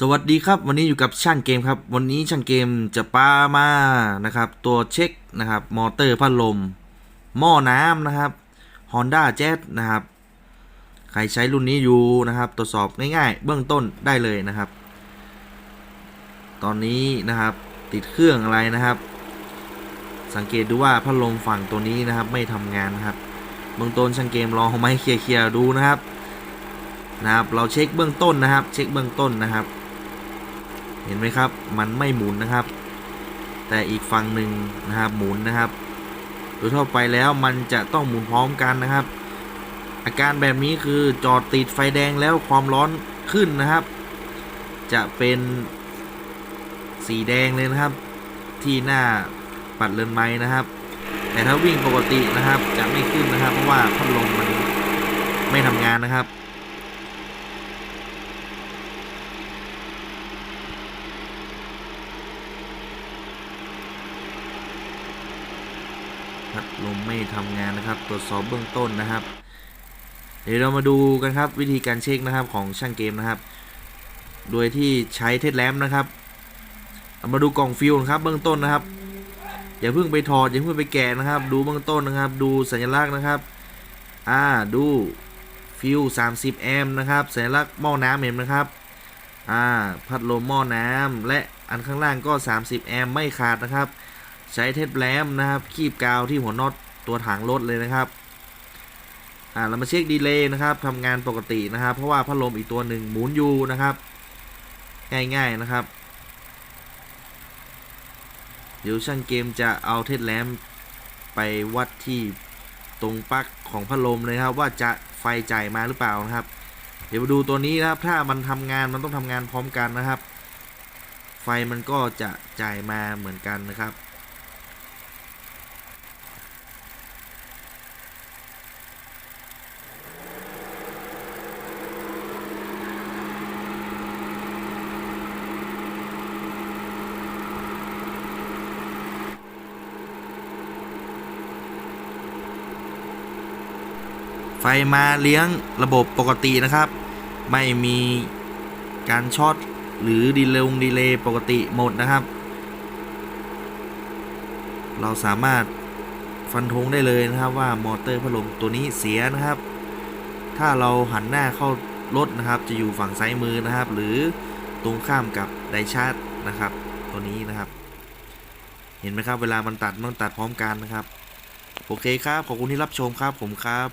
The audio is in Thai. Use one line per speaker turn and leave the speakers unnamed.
สวัสดีครับ วันนี้อยู่กับช่างเกมครับ วันนี้ช่างเกมจะปามานะครับ ตัวเช็คนะครับ มอเตอร์พัดลม หม้อน้ำนะครับ Honda Jazz นะครับ ใครใช้รุ่นนี้อยู่นะครับ ตรวจสอบง่ายๆ เบื้องต้นได้เลยนะครับ ตอนนี้นะครับติดเครื่องอะไรนะครับ สังเกตดูว่าพัดลมฝั่งตัวนี้นะครับ ไม่ทำงานนะครับ เบื้องต้นช่างเกมลองเอาไม้เคลียร์ๆดูนะครับนะครับ เราเช็คเบื้องต้นนะครับ เช็คเบื้องต้นนะครับ เห็นไหมครับ มันไม่หมุนนะครับ แต่อีกฝั่งหนึ่งนะครับหมุนนะครับ โดยทั่วไปแล้วมันจะต้องหมุนพร้อมกันนะครับ อาการแบบนี้คือจอดติดไฟแดงแล้วความร้อนขึ้นนะครับ จะเป็นสีแดงเลยนะครับ ที่หน้าปัดเรือนไม้นะครับ แต่ถ้าวิ่งปกตินะครับจะไม่ขึ้นนะครับ เพราะว่าพัดลมมันไม่ทำงานนะครับ พัดลมไม่ทำงานนะครับ ตรวจสอบเบื้องต้นนะครับ เดี๋ยวเรามาดูกันครับวิธีการเช็คนะครับของช่างเกมนะครับ โดยที่ใช้เทสแลมนะครับเอามาดูกล่องฟิวนะครับเบื้องต้นนะครับ อย่าเพิ่งไปถอดอย่าเพิ่งไปแกะนะครับ ดูเบื้องต้นนะครับ ดูสัญลักษณ์นะครับ อ่าดูฟิว30แอมป์นะครับสัญลักษณ์หม้อน้ำเห็นไหมครับ อ่าพัดลมหม้อน้ำและอันข้างล่างก็ 30แอมป์ไม่ขาดนะครับ ใช้เทปแรมนะครับ คีบกาวที่หัวน็อตตัวถังรถเลยนะครับอ่าเรามาเช็คดีเลย์นะครับทำงานปกตินะครับ เพราะว่าพัดลมอีกตัวหนึ่งหมุนอยู่นะครับ ง่ายๆนะครับ เดี๋ยวช่างเกมจะเอาเทสแรมไปวัดที่ตรงปลั๊กของพัดลมเลยครับ ว่าจะไฟจ่ายมาหรือเปล่านะครับ เดี๋ยวมาดูตัวนี้นะครับ ถ้ามันทำงานมันต้องทำงานพร้อมกันนะครับ ไฟมันก็จะจ่ายมาเหมือนกันนะครับ ไฟมาเลี้ยงระบบปกตินะครับ ไม่มีการช็อตหรือดีเลงดีเลย์ปกติหมดนะครับ เราสามารถฟันธงได้เลยนะครับว่ามอเตอร์พัดลมตัวนี้เสียนะครับ ถ้าเราหันหน้าเข้ารถนะครับ จะอยู่ฝั่งซ้ายมือนะครับ หรือตรงข้ามกับไดชาร์จนะครับ ตัวนี้นะครับ เห็นไหมครับเวลามันตัดมันตัดพร้อมกันนะครับ โอเคครับ ขอบคุณที่รับชมครับผมครับ